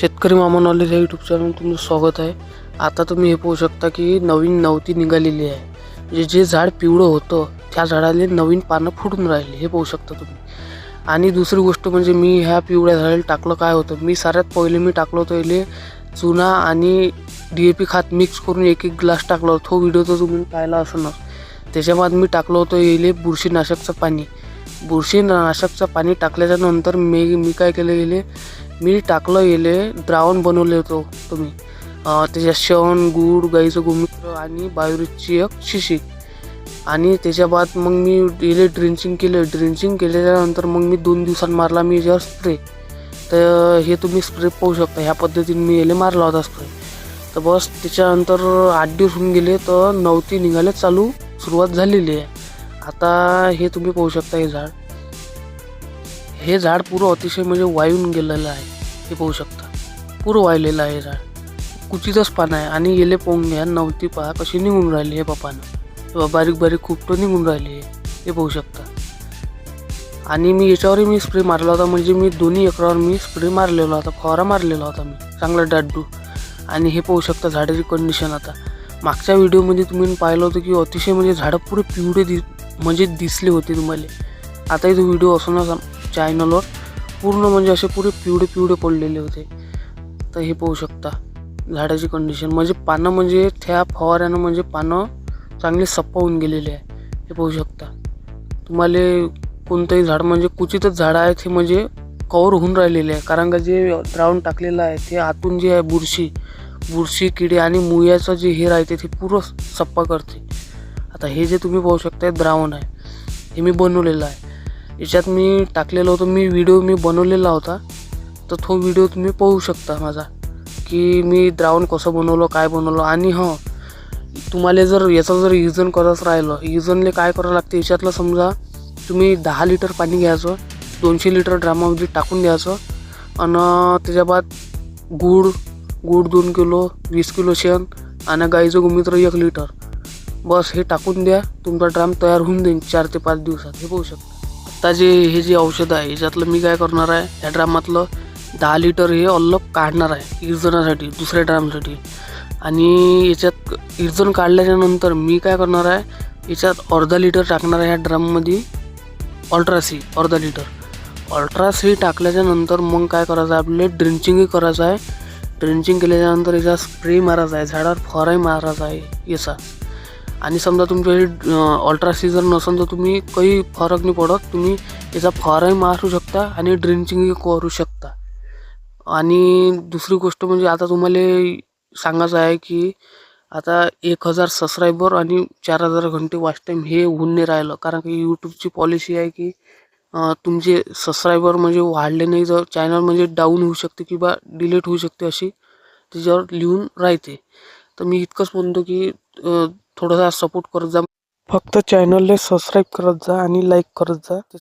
शेतकरी मामा नॉलेज या यूट्यूब चॅनल तुमचं स्वागत आहे. आता तुम्ही हे पाहू शकता की नवीन नवती निघालेली आहे. म्हणजे जे झाड पिवळं होतं त्या झाडाला नवीन पानं फुटून राहिले हे पाहू शकता तुम्ही. आणि दुसरी गोष्ट म्हणजे मी ह्या पिवळ्या झाडाला टाकलं काय होतं मी साऱ्यात पहिले मी टाकलं होतं इले चुना आणि डी ए पी खात मिक्स करून एक एक ग्लास टाकला होता. तो व्हिडिओ तर तुम्ही पाहिला असणार त्याच्यामध्ये मी टाकलं होतं इले बुरशीनाशकचं पाणी. बुरशीनाशकचं पाणी टाकल्याच्या नंतर मी मी काय केलं गेले मी टाकलं गेले द्रावण बनवले होतो तुम्ही. त्याच्यात शेण गूळ गाईचं गोमूत्र आणि बायोरीची एक शिशी. आणि त्याच्या बाद मग मी गेले ड्रिंचिंग केलं. ड्रिंचिंग केल्याच्यानंतर मग मी दोन दिवसांत मारला मी याच्यावर स्प्रे. तर हे तुम्ही स्प्रे पाहू शकता. ह्या पद्धतीने मी याला मारला होता स्प्रे. तर बस त्याच्यानंतर आठ दिवस होऊन गेले तर नवती निघाले चालू. सुरुवात झालेली आहे. आता हे तुम्ही पाहू शकता हे झाड. हे झाड पुरं अतिशय म्हणजे वायून गेलेलं आहे. हे पाहू शकता. पुरं वाहिलेला आहे झाड कुचितच पानं आहे. आणि येले पाहून घ्या नवती पहा कशी निघून राहिली हे पप्पानं किंवा बारीक बारीक खुपटं निघून राहिली आहे हे पाहू शकता. आणि मी याच्यावरही मी स्प्रे मारला होता. म्हणजे मी दोन्ही एकरावर मी स्प्रे मारलेला होता. फवारा मारलेला होता मी. चांगला डाड्डू. आणि हे पाहू शकता झाडाची कंडिशन आता. मागच्या व्हिडिओमध्ये तुम्ही पाहिलं होतं की अतिशय म्हणजे झाडं पुरे पिवळे दि म्हणजे दिसले होते तुम्हाला. आताही तो व्हिडिओ असणार चॅनलवर पूर्ण म्हणजे असे पुरे पिवळे पिवळे पडलेले होते. तर हे पाहू शकता झाडाची कंडिशन म्हणजे पानं म्हणजे त्या फवाऱ्यानं म्हणजे पानं चांगले सप्पा होऊन गेलेले आहे. हे पाहू शकता. तुम्हाला कोणतंही झाड म्हणजे क्वचितच झाडं आहेत हे म्हणजे कवर होऊन राहिलेले आहे. कारण का जे द्रावण टाकलेलं आहे ते आतून जे आहे बुरशी बुरशी किडे आणि मुयाचं जे हे राहते ते पुरं सप्पा करते. आता हे जे तुम्ही पाहू शकता द्रावण आहे हे मी बनवलेलं आहे. याच्यात मी टाकलेलं होतं मी व्हिडिओ मी बनवलेला होता. तर तो व्हिडिओ तुम्ही पाहू शकता माझा की मी द्रावण कसं बनवलं काय बनवलं. आणि हां तुम्हाला जर याचं जर युजन करत राहिलं युजनले काय करावं लागते याच्यातलं समजा तुम्ही दहा लिटर पाणी घ्यायचं दोनशे लिटर ड्रामामध्ये टाकून द्यायचं. आणि त्याच्या बाद गूळ गूळ दोन किलो वीस किलो शेण आणि गाईचं गोमित्र एक लिटर बस हे टाकून द्या तुमचा ड्राम तयार होऊन जाईल चार ते पाच दिवसात. हे पाहू शकता. आता जे हे जे औषध आहे याच्यातलं मी काय करणार आहे ह्या ड्रामातलं दहा लिटर हे अल्लग काढणार आहे इर्जनासाठी दुसऱ्या ड्रामसाठी. आणि याच्यात इर्जन काढल्याच्या नंतर मी काय करणार आहे याच्यात अर्धा लिटर टाकणार आहे ह्या ड्रममध्ये अल्ट्रासी अर्धा लिटर. अल्ट्रासी टाकल्याच्या नंतर मग काय करायचं आहे आपल्याला ड्रिंचिंगही करायचं आहे. ड्रिंचिंग केल्याच्यानंतर याचा स्प्रे मारायचा आहे झाडावर फवाराही मारायचा आहे याचा. आणि समजा तुमच्याकडे अल्ट्रा सीझन नसेल तर तुम्ही काही फरक नाही पडत. तुम्ही याचा फवाराही मारू शकता आणि ड्रिंचिंगही करू शकता. आणि दुसरी गोष्ट म्हणजे आता तुम्हाला सांगायचं आहे की आता एक हजार सबस्क्रायबर आणि चार हजार घंटे वॉच टाईम हे होऊन नाही राहिलं. कारण की यूट्यूबची पॉलिसी आहे की तुमचे सबस्क्रायबर म्हणजे वाढले नाही जर चॅनल म्हणजे डाऊन होऊ शकते किंवा डिलीट होऊ शकते अशी त्याच्यावर लिहून राहते. तर मी इतकंच म्हणतो की थोडासा सपोर्ट करत जा. फक्त चॅनलला सबस्क्राईब करत जा आणि लाईक करत जा.